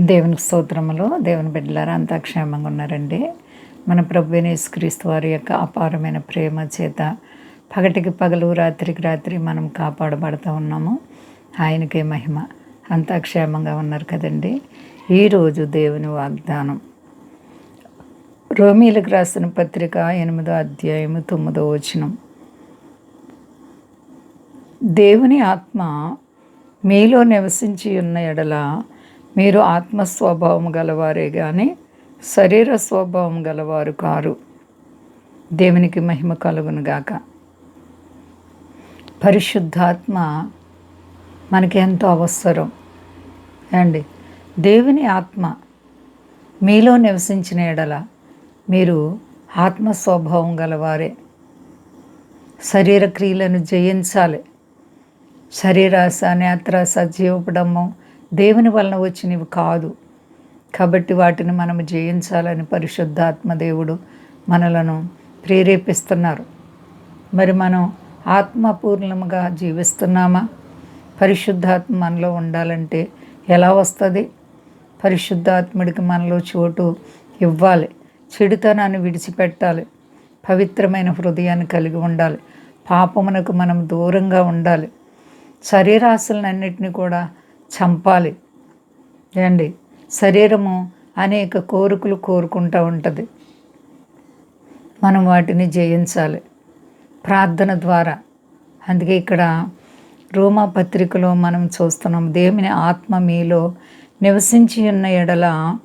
దేవుని స్తోత్రములు దేవుని బిడ్డలారా అంతా క్షేమంగా ఉన్నారండి. మన ప్రభు క్రీస్తు వారి యొక్క అపారమైన ప్రేమ చేత పగటికి పగలు రాత్రికి రాత్రి మనం కాపాడబడుతూ ఉన్నాము. ఆయనకే మహిమ. అంతా క్షేమంగా ఉన్నారు కదండి. ఈరోజు దేవుని వాగ్దానం. రోమీలకు రాసిన పత్రిక ఎనిమిదో అధ్యాయము తొమ్మిదో వచనం. దేవుని ఆత్మ మీలో నివసించి ఉన్న ఎడల మీరు ఆత్మ స్వభావం గలవారే కానీ శరీర స్వభావం గలవారు కారు. దేవునికి మహిమ కలుగునుగాక పరిశుద్ధాత్మ మనకి ఎంతో అవసరం. అండి దేవుని ఆత్మ మీలో నివసించిన ఎడల మీరు ఆత్మ స్వభావం గలవారే. శరీర క్రియలను జయించాలి. శరీరాశ నేత్రాశ జీవపడము దేవుని వలన వచ్చినవి కాదు. కాబట్టి వాటిని మనం జయించాలని పరిశుద్ధాత్మ దేవుడు మనలను ప్రేరేపిస్తున్నారు. మరి మనం ఆత్మపూర్ణముగా జీవిస్తున్నామా? పరిశుద్ధాత్మ మనలో ఉండాలంటే ఎలా వస్తుంది? పరిశుద్ధాత్ముడికి మనలో చోటు ఇవ్వాలి. చెడుతనాన్ని విడిచిపెట్టాలి. పవిత్రమైన హృదయాన్ని కలిగి ఉండాలి. పాపమునకు మనం దూరంగా ఉండాలి. శరీరాశలన్నింటినీ కూడా చంపాలి. ఏండి శరీరము అనేక కోరికలు కోరుకుంటూ ఉంటుంది. మనం వాటిని జయించాలి. ప్రార్థన ద్వారా. అందుకే ఇక్కడ రోమా పత్రికలో మనం చూస్తున్నాం దేవుని ఆత్మ మీలో నివసించి ఉన్న ఎడల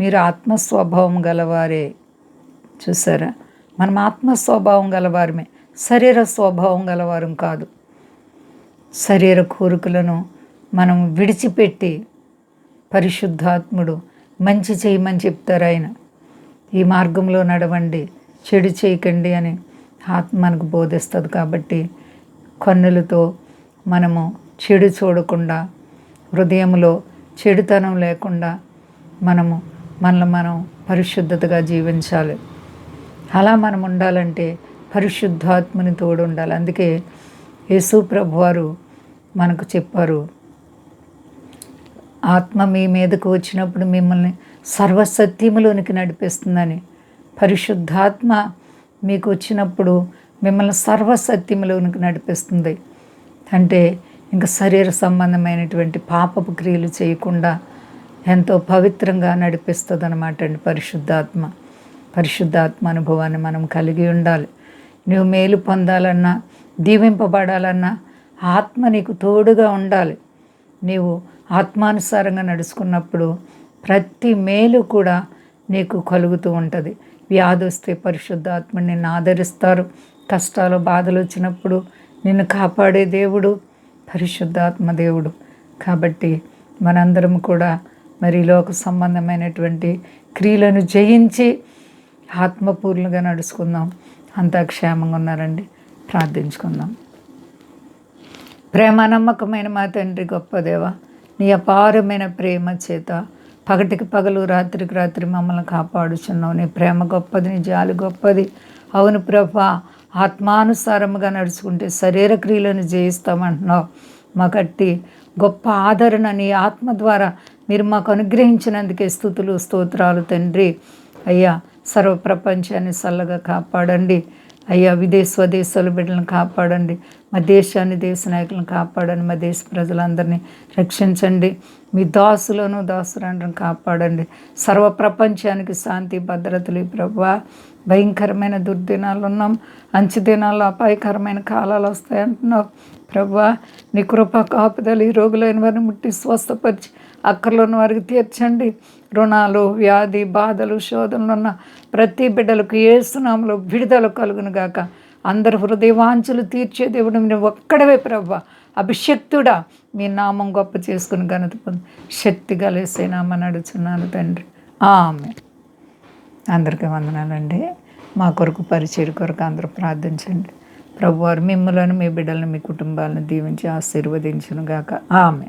మీరు ఆత్మస్వభావం గలవారే. చూసారా? మనం ఆత్మస్వభావం గలవారమే. శరీర స్వభావం గలవారం కాదు. శరీర కోరికలను మనం విడిచిపెట్టి పరిశుద్ధాత్ముడు మంచి చేయమని చెప్తారు ఆయన. ఈ మార్గంలో నడవండి చెడు చేయకండి అని ఆత్మ మనకు బోధిస్తుంది కాబట్టి కన్నులతో మనము చెడు చూడకుండా హృదయంలో చెడుతనం లేకుండా మనము మనల్ని మనం పరిశుద్ధతగా జీవించాలి. అలా మనం ఉండాలంటే పరిశుద్ధాత్మని తోడు ఉండాలి అందుకే యేసు ప్రభు వారు మనకు చెప్పారు ఆత్మ మీ మీదకు వచ్చినప్పుడు మిమ్మల్ని సర్వసత్యములోనికి నడిపిస్తుందని పరిశుద్ధాత్మ మీకు వచ్చినప్పుడు మిమ్మల్ని సర్వసత్యములోనికి నడిపిస్తుంది. అంటే ఇంకా శరీర సంబంధమైనటువంటి పాపపు క్రియలు చేయకుండా ఎంతో పవిత్రంగా నడిపిస్తుంది అనమాట అండి పరిశుద్ధాత్మ. పరిశుద్ధాత్మ అనుభవాన్ని మనం కలిగి ఉండాలి. నువ్వు మేలు పొందాలన్నా దీవింపబడాలన్నా ఆత్మ నీకు తోడుగా ఉండాలి. నీవు ఆత్మానుసారంగా నడుచుకున్నప్పుడు ప్రతి మేలు కూడా నీకు కలుగుతూ ఉంటుంది. వ్యాధి వస్తే పరిశుద్ధాత్మని నిన్ను ఆదరిస్తారు. కష్టాలు బాధలు వచ్చినప్పుడు నిన్ను కాపాడే దేవుడు పరిశుద్ధాత్మ దేవుడు. కాబట్టి మనందరం కూడా మరి లోక సంబంధమైనటువంటి క్రియలను జయించి ఆత్మపూర్ణంగా నడుచుకుందాం. అంతా క్షేమంగా ఉన్నారండి. ప్రార్థించుకుందాం. ప్రేమ నమ్మకమైన మా తండ్రి గొప్ప దేవ నీ అపారమైన ప్రేమ చేత పగటికి పగలు రాత్రికి రాత్రి మమ్మల్ని కాపాడుచున్నావు. నీ ప్రేమ గొప్పది నీ జాలి గొప్పది. అవును ప్రభా ఆత్మానుసారముగా నడుచుకుంటే శరీర క్రియలను జయిస్తామంటున్నావు. మాకట్టి గొప్ప ఆదరణ నీ ఆత్మ ద్వారా మీరు మాకు అనుగ్రహించినందుకే స్థుతులు స్తోత్రాలు తండ్రి. అయ్యా సర్వ ప్రపంచాన్ని చల్లగా కాపాడండి. అయ్యా విదేశ స్వదేశాల బిడ్డలను కాపాడండి. మా దేశాన్ని దేశ నాయకులను కాపాడండి. మా దేశ ప్రజలందరినీ రక్షించండి. మీ దాసులను దాసులను కాపాడండి. సర్వ ప్రపంచానికి శాంతి భద్రతలు ప్రభా భయంకరమైన దుర్దినాలు ఉన్నాం. అంచు దినాల్లో అపాయకరమైన కాలాలు వస్తాయంటున్నావు ప్రభా నీ కృప కాపుదలు ఈ రోగులైన వారిని ముట్టి స్వస్థపరిచి అక్కర్లోని వారికి తీర్చండి. రుణాలు వ్యాధి బాధలు శోధనలు ఉన్న ప్రతి బిడ్డలకు ఏసునామలో విడుదల కలుగును గాక. అందరు హృదయవాంచులు తీర్చే దేవుడు మీరు ఒక్కడవే ప్రభ. అభిషక్తుడా మీ నామం గొప్ప చేసుకుని ఘనత పొంది. శక్తి కలిసే నామని అడుచున్నాను తండ్రి. ఆమె అందరికీ వందనాలండి. మా కొరకు పరిచయం కొరకు అందరూ ప్రార్థించండి. ప్రభువారు మిమ్మల్ని మీ బిడ్డలను మీ కుటుంబాలను దీవించి ఆశీర్వదించును గాక. ఆమె